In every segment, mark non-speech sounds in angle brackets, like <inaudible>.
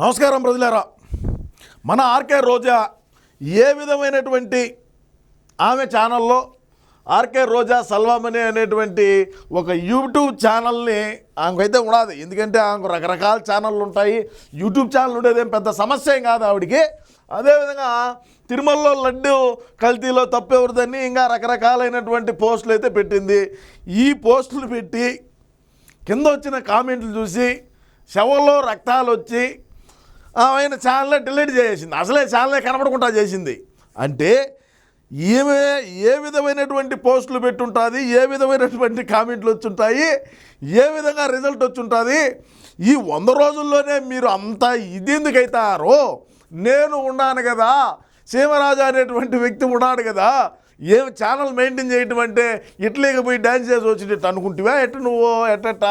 నమస్కారం ప్రజలారా. మన ఆర్కే రోజా ఏ విధమైనటువంటి ఆమె ఛానల్లో ఆర్కే రోజా సల్వామణి అనేటువంటి ఒక యూట్యూబ్ ఛానల్ని ఆమెకైతే ఉండదు ఎందుకంటే ఆమెకు రకరకాల ఛానళ్ళు ఉంటాయి. యూట్యూబ్ ఛానల్ ఉండేది ఏం పెద్ద సమస్య ఏం కాదు ఆవిడికి. అదేవిధంగా తిరుమలలో లడ్డు కల్తీలో తప్పెవరిదని ఇంకా రకరకాలైనటువంటి పోస్టులు అయితే పెట్టింది. ఈ పోస్టులు పెట్టి కింద వచ్చిన కామెంట్లు చూసి శవంలో రక్తాలు వచ్చి ఆయన ఛానలే డిలీట్ చేసింది అసలే ఛానలే కనపడకుండా చేసింది. అంటే ఈమె ఏ విధమైనటువంటి పోస్టులు పెట్టుంటుంది ఏ విధమైనటువంటి కామెంట్లు వచ్చుంటాయి ఏ విధంగా రిజల్ట్ వచ్చుంటుంది ఈ వంద రోజుల్లోనే మీరు అంత ఇది ఎందుకైతారో? నేను ఉన్నాను కదా సీమరాజు అనేటువంటి వ్యక్తి ఉన్నాడు కదా ఏం ఛానల్ మెయింటైన్ చేయటం అంటే ఇట్లీకి పోయి డ్యాన్స్ చేసి వచ్చినట్టు అనుకుంటువా? ఎట్ట నువ్వు? ఎట్టట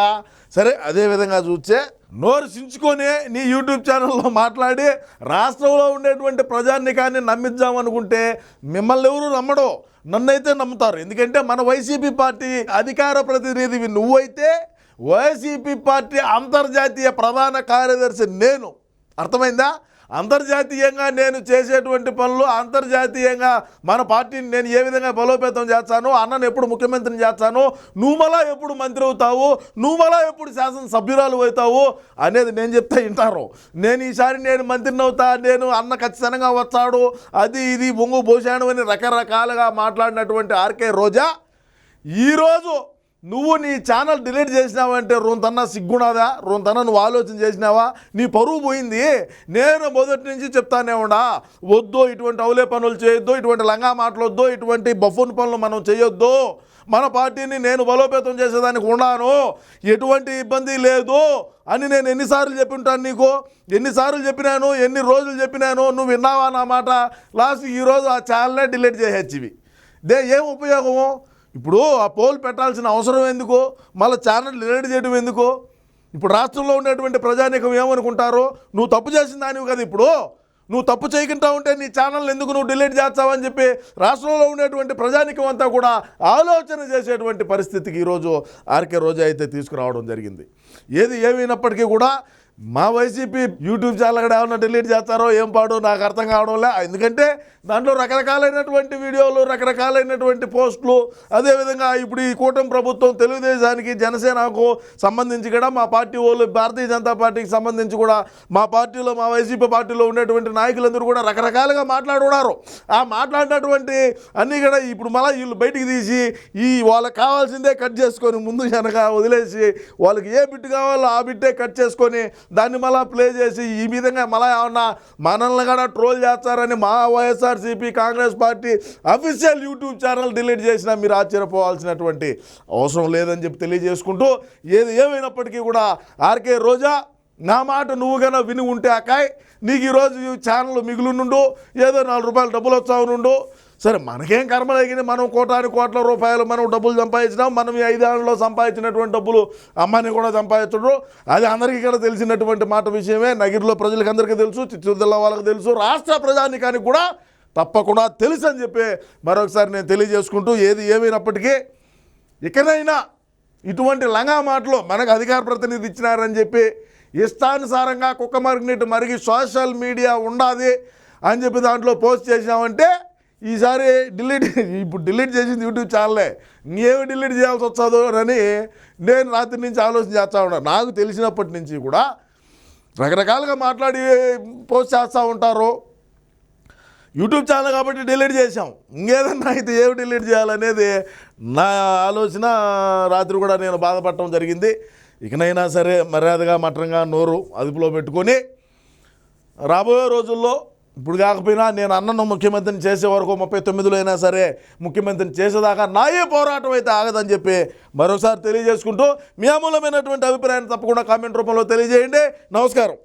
సరే అదే విధంగా చూస్తే నోరు సించుకొని నీ యూట్యూబ్ ఛానల్లో మాట్లాడి రాష్ట్రంలో ఉండేటువంటి ప్రజానికాన్ని నమ్మిద్దామనుకుంటే మిమ్మల్ని ఎవరు నమ్మడు నన్నైతే నమ్ముతారు. ఎందుకంటే మన వైసీపీ పార్టీ అధికార ప్రతినిధివి నువ్వైతే వైసీపీ పార్టీ అంతర్జాతీయ ప్రధాన కార్యదర్శి నేను. అర్థమైందా? అంతర్జాతీయంగా నేను చేసేటువంటి పనులు అంతర్జాతీయంగా మన పార్టీని నేను ఏ విధంగా బలోపేతం చేస్తాను అన్నను ఎప్పుడు ముఖ్యమంత్రిని చేస్తాను నువ్వు మళ్ళా ఎప్పుడు మంత్రి అవుతావు నువ్వు మళ్ళా ఎప్పుడు శాసనసభ్యురాలు అవుతావు అనేది నేను చెప్తే వింటారు. నేను ఈసారి నేను మంత్రిని అవుతా నేను అన్న ఖచ్చితంగా వస్తాడు. అది ఇది బొంగు పోసాడు అని రకరకాలుగా మాట్లాడినటువంటి ఆర్కే రోజా. ఈరోజు నువ్వు నీ ఛానల్ డిలీట్ చేసినావంటే రొంతన్నా సిగ్గునాదా రొంతన్నా నువ్వు ఆలోచన చేసినావా? నీ పరువు పోయింది. నేను మొదటి నుంచి చెప్తానే ఉండా వద్దు ఇటువంటి అవులే పనులు చేయొద్దు ఇటువంటి లంగా మాటలు ఇటువంటి బఫూన్ పనులు మనం చేయొద్దు మన పార్టీని నేను బలోపేతం చేసేదానికి ఉన్నాను. ఎటువంటి ఇబ్బంది లేదు అని నేను ఎన్నిసార్లు చెప్పి ఉంటాను నీకు. ఎన్నిసార్లు చెప్పినాను ఎన్ని రోజులు చెప్పినాను నువ్వు విన్నావా నా మాట? లాస్ట్ ఈరోజు ఆ ఛానల్నే డిలీట్ చేసేచ్చివి దే ఏం ఉపయోగము? ఇప్పుడు ఆ పోల్ పెట్టాల్సిన అవసరం ఎందుకో? మళ్ళీ ఛానల్ డిలీట్ చేయడం ఎందుకో? ఇప్పుడు రాష్ట్రంలో ఉండేటువంటి ప్రజానీకం ఏమనుకుంటారు? నువ్వు తప్పు చేసిన దానివి కదా ఇప్పుడు. నువ్వు తప్పు చేయకుండా ఉంటే నీ ఛానల్ ఎందుకు నువ్వు డిలీట్ చేస్తావని చెప్పి రాష్ట్రంలో ఉండేటువంటి ప్రజానికం అంతా కూడా ఆలోచన చేసేటువంటి పరిస్థితికి ఈరోజు ఆర్కే రోజా అయితే తీసుకురావడం జరిగింది. ఏది ఏమైనప్పటికీ కూడా మా వైసీపీ యూట్యూబ్ ఛానల్ కూడా ఏమన్నా డిలీట్ చేస్తారో ఏం పాడో నాకు అర్థం కావడం లే. ఎందుకంటే దాంట్లో రకరకాలైనటువంటి వీడియోలు రకరకాలైనటువంటి పోస్టులు అదేవిధంగా ఇప్పుడు ఈ కూటమి ప్రభుత్వం తెలుగుదేశానికి జనసేనకు సంబంధించి కూడా మా పార్టీ వాళ్ళు భారతీయ జనతా పార్టీకి సంబంధించి కూడా మా పార్టీలో మా వైసీపీ పార్టీలో ఉండేటువంటి నాయకులందరూ కూడా రకరకాలుగా మాట్లాడున్నారు. ఆ మాట్లాడినటువంటి అన్నీ కూడా ఇప్పుడు మళ్ళీ వీళ్ళు బయటికి తీసి ఈ వాళ్ళకి కావాల్సిందే కట్ చేసుకొని ముందు వెనక వదిలేసి వాళ్ళకి ఏ బిట్ కావాలో ఆ బిట్టే కట్ చేసుకొని దాన్ని మళ్ళీ ప్లే చేసి ఈ విధంగా మళ్ళీ ఏమన్నా మనల్ని కూడా ట్రోల్ చేస్తారని మా YSRCP congress party official YouTube channel delete చేసినా మీరు ఆశ్చర్యపోవాల్సినటువంటి అవసరం లేదని చెప్పి తెలియజేసుకుంటూ ఏది ఏమైనప్పటికీ కూడా ఆర్కే రోజా నా మాట నువ్వు కన్నా విని ఉంటే అకాయ్ నీకు ఈరోజు ఛానల్ మిగులునుండు ఏదో నాలుగు రూపాయలు డబ్బులు వచ్చావునుండు సరే మనకేం కర్మ తగిన మనం కోటాని కోట్ల రూపాయలు మనం డబ్బులు సంపాదించినాం మనం ఈ ఐదేళ్ళలో సంపాదించినటువంటి డబ్బులు అమ్మని కూడా సంపాదించడు. అది అందరికీ కూడా తెలిసినటువంటి మాట విషయమే. నగిరిలో ప్రజలకు అందరికీ తెలుసు చిత్తూరు వాళ్ళకి తెలుసు రాష్ట్ర ప్రజానికానికి కూడా తప్పకుండా తెలుసు అని చెప్పి మరొకసారి నేను తెలియజేసుకుంటూ ఏది ఏమైనప్పటికీ ఇకనైనా ఇటువంటి లంగా మాటలు మనకు అధికార ప్రతినిధి ఇచ్చినారని చెప్పి ఇష్టానుసారంగా కుక్క మరిగినట్టు మరిగి సోషల్ మీడియా ఉండాది అని చెప్పి దాంట్లో పోస్ట్ చేసినామంటే ఈసారి డిలీట్ <laughs> ఇప్పుడు డిలీట్ చేసింది యూట్యూబ్ ఛానలే. ఇంకేమి డిలీట్ చేయాల్సి వస్తుందో అని నేను రాత్రి నుంచి ఆలోచన చేస్తూ ఉన్నాను నాకు తెలిసినప్పటి నుంచి కూడా రకరకాలుగా మాట్లాడి పోస్ట్ చేస్తూ ఉంటారు. యూట్యూబ్ ఛానల్ కాబట్టి డిలీట్ చేసాం ఇంకేదన్నా అయితే ఏమి డిలీట్ చేయాలనేది నా ఆలోచన. రాత్రి కూడా నేను బాధపడటం జరిగింది. ఇకనైనా సరే మర్యాదగా మటంగా నోరు అదుపులో పెట్టుకొని రాబోయే రోజుల్లో ఇప్పుడు కాకపోయినా నేను అన్నను ముఖ్యమంత్రిని చేసే వరకు ముప్పై తొమ్మిదిలో అయినా సరే ముఖ్యమంత్రిని చేసేదాకా నాయే పోరాటం అయితే ఆగదని చెప్పి మరోసారి తెలియజేసుకుంటూ మీ అమూలమైనటువంటి అభిప్రాయాన్ని తప్పకుండా కామెంట్ రూపంలో తెలియజేయండి. నమస్కారం.